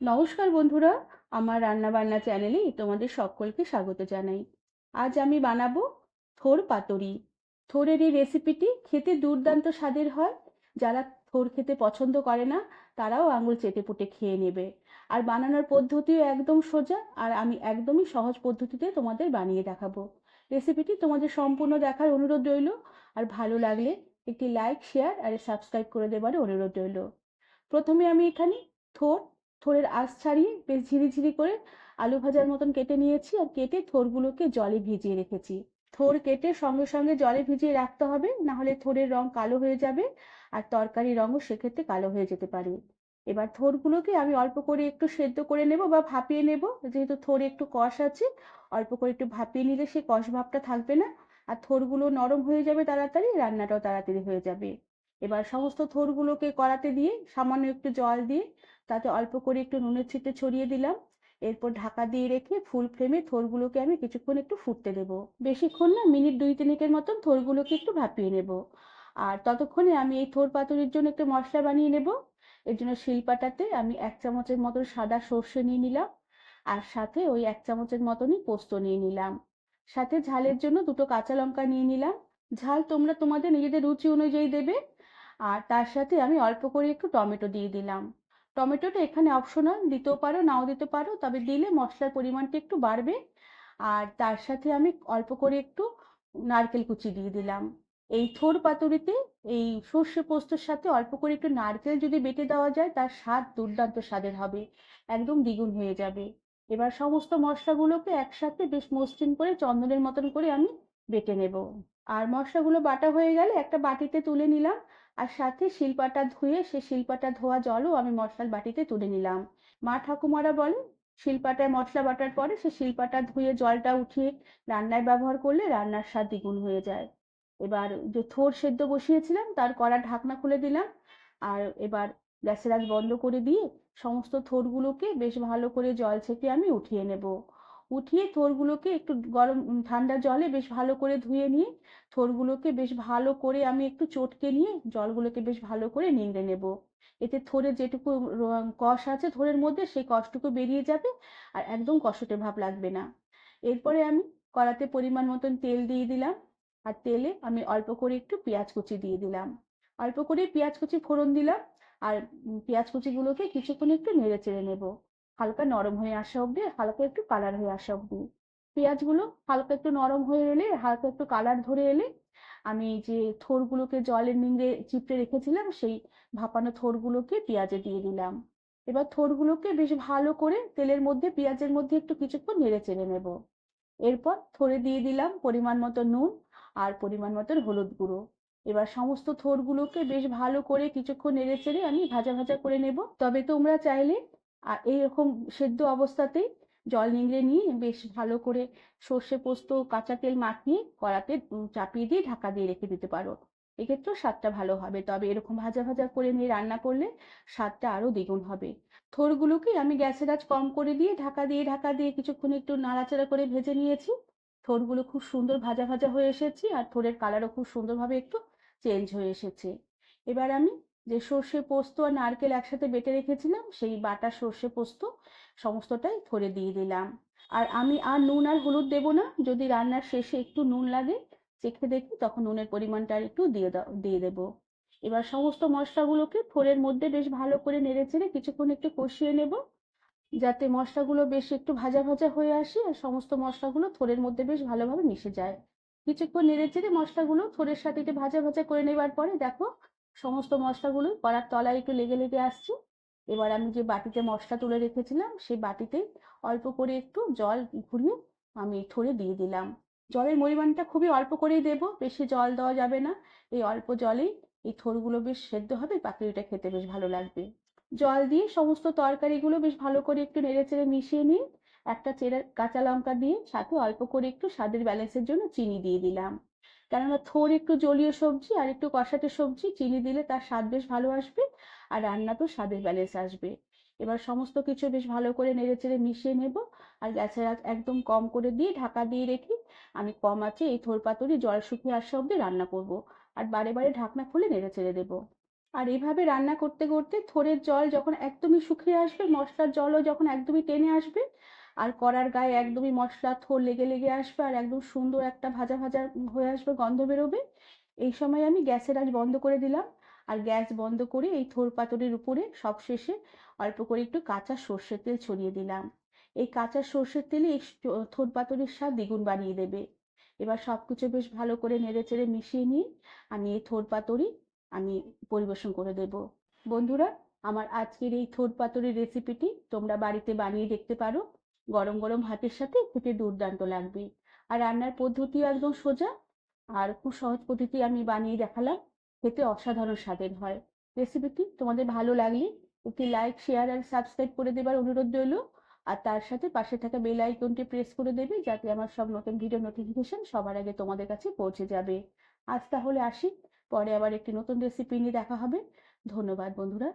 নমস্কার বন্ধুরা, আমার রান্না বান্না চ্যানেলে তোমাদের সকলকে স্বাগত জানাই। আজ আমি বানাবো থোর পাতুরি। থোরের এই রেসিপিটি খেতে দুর্দান্ত স্বাদের হয়। যারা থোর খেতে পছন্দ করে না, তারাও আঙুল চেটে পুটে খেয়ে নেবে। আর বানানোর পদ্ধতিও একদম সোজা, আর আমি একদমই সহজ পদ্ধতিতে তোমাদের বানিয়ে দেখাবো। রেসিপিটি তোমাদের সম্পূর্ণ দেখার অনুরোধ রইল, আর ভালো লাগলে একটি লাইক, শেয়ার, আর সাবস্ক্রাইব করে দেবার অনুরোধ রইল। প্রথমে আমি এখানে থোর থোড়ের আঁশ ছাড়িয়ে বেশ ঝিরিঝিরি করে আলু ভাজার মতন কেটে নিয়েছি আর কেটে থোরগুলোকে জলে ভিজিয়ে রেখেছি। থোর কেটে সঙ্গে সঙ্গে জলে ভিজিয়ে রাখতে হবে, না হলে থোরের রং কালো হয়ে যাবে আর তরকারি রঙও সেক্ষেত্রে কালো হয়ে যেতে পারে। এবার থোরগুলোকে আমি অল্প করে একটু সেদ্ধ করে নেব বা ভাপিয়ে নেব। যেহেতু থোরে একটু কষ আছে, অল্প করে একটু ভাপিয়ে নিলে সেই কষ ভাবটা থাকবে না। আর থোরগুলো নরম হয়ে যাবে তাড়াতাড়ি, রান্নাটাও তাড়াতাড়ি হয়ে যাবে। এবার সমস্ত থোরগুলোকে কড়াতে দিয়ে সামান্য একটু জল দিয়ে তাতে অল্প করে একটু নুনের ছিটে ছড়িয়ে দিলাম। এরপর ঢাকা দিয়ে রেখে ফুল ফ্লেমে থোরগুলোকে আমি কিছুক্ষণ একটু ফুটতে দেবো। বেশিক্ষণ না, মিনিট দুই তিনেকের মতন থোরগুলোকে একটু ভাপিয়ে নেব। আর ততক্ষণে আমি এই থোর পাতুরির জন্য একটু মশলা বানিয়ে নেব। এর জন্য শিলপাটাতে আমি এক চামচের মতন সাদা সর্ষে নিয়ে নিলাম আর সাথে ওই এক চামচের মতনই পোস্ত নিয়ে নিলাম। সাথে ঝালের জন্য দুটো কাঁচা লঙ্কা নিয়ে নিলাম। ঝাল তোমরা তোমাদের নিজেদের রুচি অনুযায়ী দেবে। আর তার সাথে আমি অল্প করে একটু টমেটো দিয়ে দিলাম। টমেটোটা এখানে অপশনাল দিতেও পারো, নাও দিতে পারো, তবে দিলে মশলার পরিমাণটা একটু বাড়বে। আর তার সাথে আমি অল্প করে একটু নারকেল কুচি দিয়ে দিলাম। এই থোর পাতুরিতে এই সর্ষে পোস্তর সাথে অল্প করে একটু নারকেল যদি বেটে দেওয়া যায়, তার স্বাদ দুর্দান্ত স্বাদের হবে, একদম দ্বিগুণ হয়ে যাবে। এবার সমস্ত মশলাগুলোকে একসাথে বেশ মসৃণ করে চন্দনের মতন করে আমি বেটে নেব। আর মশলাগুলো বাটা হয়ে গেলে একটা বাটিতে তুলে নিলাম। আর সাথে শিলপাটা ধুয়ে সে শিলপাটা ধোয়া জলও আমি মশলার বাটিতে তুলে নিলাম। মা ঠাকুমারা বলে শিলপাটায় মশলা বাটার পরে সে শিলপাটা ধুয়ে জলটা উঠিয়ে রান্নায় ব্যবহার করলে রান্নার স্বাদ দ্বিগুণ হয়ে যায়। এবার যে থোর সেদ্ধ বসিয়েছিলাম, তার কড়া ঢাকনা খুলে দিলাম। আর এবার গ্যাসের আঁচ বন্ধ করে দিয়ে সমস্ত থোরগুলোকে বেশ ভালো করে জল ছেঁকে আমি উঠিয়ে নেব। উঠিয়ে থোরগুলোকে একটু গরম ঠান্ডা জলে বেশ ভালো করে ধুয়ে নিয়ে থোরগুলোকে বেশ ভালো করে আমি একটু চটকে নিয়ে জলগুলোকে বেশ ভালো করে নিংড়ে নেব। এতে থোড়ের যেটুকু কষ আছে থোড়ের মধ্যে সেই কষটুকু বেরিয়ে যাবে আর একদম কষটে ভাব লাগবে না। এরপরে আমি কড়াতে পরিমাণ মতন তেল দিয়ে দিলাম আর তেলে আমি অল্প করে একটু পেঁয়াজ কুচি দিয়ে দিলাম। অল্প করে পেঁয়াজ কুচি ফোড়ন দিলাম আর পেঁয়াজ কুচিগুলোকে কিছুক্ষণ একটু নেড়ে চেড়ে নেব। হালকা নরম হয়ে আসা অব্দি হালকা একটু কালার হয়ে আসা অব্দি পেঁয়াজগুলো হালকা একটু নরম হয়ে এলে, হালকা একটু কালার ধরে এলে, আমি যে থোরগুলোকে জলে নিংড়ে চিপড়ে রেখেছিলাম, সেই ভাপানো থোরগুলোকে পেঁয়াজে দিয়ে দিলাম। এবার থোরগুলোকে বেশ ভালো করে তেলের মধ্যে, পেঁয়াজের মধ্যে একটু কিছুক্ষণ নেড়ে চেড়ে নেব। এরপর থোড়ে দিয়ে দিলাম পরিমাণ মতো নুন আর পরিমাণ মতো হলুদ গুঁড়ো। এবার সমস্ত থোরগুলোকে বেশ ভালো করে কিছুক্ষণ নেড়ে চেড়ে আমি ভাজা ভাজা করে নেব। তবে তোমরা চাইলে আর এইরকম সেদ্ধ অবস্থাতেই জল নিংড়ে নিয়ে বেশ ভালো করে সর্ষে পোস্ত, কাঁচা তেল মাখিয়ে কড়াতে চাপিয়ে দিয়ে ঢাকা দিয়ে রেখে দিতে পারো। এক্ষেত্রেও স্বাদটা ভালো হবে। তবে এরকম ভাজা ভাজা করে নিয়ে রান্না করলে স্বাদটা আরও দ্বিগুণ হবে। থোরগুলোকে আমি গ্যাসের আঁচ কম করে দিয়ে ঢাকা দিয়ে ঢাকা দিয়ে কিছুক্ষণ একটু নাড়াচাড়া করে ভেজে নিয়েছি। থোরগুলো খুব সুন্দর ভাজা ভাজা হয়ে এসেছে আর থোরের কালারও খুব সুন্দরভাবে একটু চেঞ্জ হয়ে এসেছে। এবার আমি যে সর্ষে পোস্ত আর নারকেল একসাথে বেটে রেখেছিলাম, সেই বাটা সর্ষে পোস্ত সমস্তটাই থরে দিয়ে দিলাম। আর আমি আর নুন আর হলুদ দেব না, যদি রান্নার শেষে একটু নুন লাগে, চেখে দেখি তখন নুনের পরিমাণটা আর একটু দিয়ে দিয়ে দেবো। এবার সমস্ত মশলাগুলোকে থোরের মধ্যে বেশ ভালো করে নেড়ে চেড়ে কিছুক্ষণ একটু কষিয়ে নেব, যাতে মশলাগুলো বেশ একটু ভাজা ভাজা হয়ে আসে আর সমস্ত মশলাগুলো থোরের মধ্যে বেশ ভালোভাবে মিশে যায়। কিছুক্ষণ নেড়ে চেড়ে মশলাগুলো থোরের সাথে ভাজা ভাজা করে নেবার পরে দেখো সমস্ত মশলাগুলো কড়ার তলায় একটু লেগে লেগে আসছে। এবার আমি যে বাটিতে মশলা তুলে রেখেছিলাম, সেই বাটিতে অল্প করে একটু জল ঘুরিয়ে আমি থরে দিয়ে দিলাম। জলের পরিমাণটা খুবই অল্প করেই দেব, বেশি জল দেওয়া যাবে না। এই অল্প জলেই এই থোরগুলো বেশ সেদ্ধ হবে পাতুরিটা খেতে বেশ ভালো লাগবে। জল দিয়ে সমস্ত তরকারিগুলো বেশ ভালো করে একটু নেড়ে চেড়ে মিশিয়ে নিয়ে, একটা চেরা কাঁচা লঙ্কা দিয়ে সাথে অল্প করে একটু স্বাদের ব্যালেন্সের জন্য চিনি দিয়ে দিলাম। কেননা থোর একটু জলীয় সবজি আর একটু কষাটে সবজি, চিনি দিলে তার স্বাদ বেশ ভালো আসবে আর রান্নাতেও স্বাদের ব্যালেন্স আসবে। এবার সমস্ত কিছু বেশ ভালো করে নেড়ে চেড়ে মিশিয়ে নেব আর গ্যাসের আঁচ একদম কম করে দিয়ে ঢাকা দিয়ে রেখে আমি কম আছে এই থোর পাতুরি জল শুকিয়ে আসা অব্দি রান্না করব আর বারে বারে ঢাকনা খুলে নেড়ে চেড়ে দেবো। আর এভাবে রান্না করতে করতে থোড়ের জল যখন একদমই শুকিয়ে আসবে, মশলার জলও যখন একদমই টেনে আসবে আর কড়ার গায়ে একদমই মশলা থোড় লেগে লেগে আসবে আর একদম সুন্দর একটা ভাজা ভাজা হয়ে আসবে গন্ধ বেরোবে। এই সময় আমি গ্যাসের আঁচ বন্ধ করে দিলাম আর গ্যাস বন্ধ করে এই থোড় পাতুরির উপরে সবশেষে অল্প করে একটু কাঁচা সর্ষের তেল ছড়িয়ে দিলাম। এই কাঁচা সর্ষের তেলে এই থোড় পাতুরির স্বাদ দ্বিগুণ বাড়িয়ে দেবে। এবার সব কিছু বেশ ভালো করে নেড়ে চেড়ে মিশিয়ে নিয়ে আমি এই থোড় পাতুরি আমি পরিবেশন করে দেব। বন্ধুরা, আমার আজকের এই থোড় পাতুরির রেসিপিটি তোমরা বাড়িতে বানিয়ে দেখতে পারো। গরম গরম ভাতের সাথে খেতে দুর্দান্ত লাগবে। আর রান্নার পদ্ধতিও একদম সোজা। আর খুব সহজ পদ্ধতি আমি বানিয়ে দেখালাম। খেতে অসাধারণ স্বাদের হয়। রেসিপিটি তোমাদের ভালো লাগলে একটি লাইক, শেয়ার আর সাবস্ক্রাইব করে দেবার অনুরোধ রইল। আর তার সাথে পাশে থাকা বেল আইকনটি প্রেস করে দেবে যাতে আমার সব নতুন ভিডিও নোটিফিকেশন সবার আগে তোমাদের কাছে পৌঁছে যাবে। আজ তাহলে আসি। পরে আবার একটি নতুন রেসিপি নিয়ে দেখা হবে। ধন্যবাদ বন্ধুরা।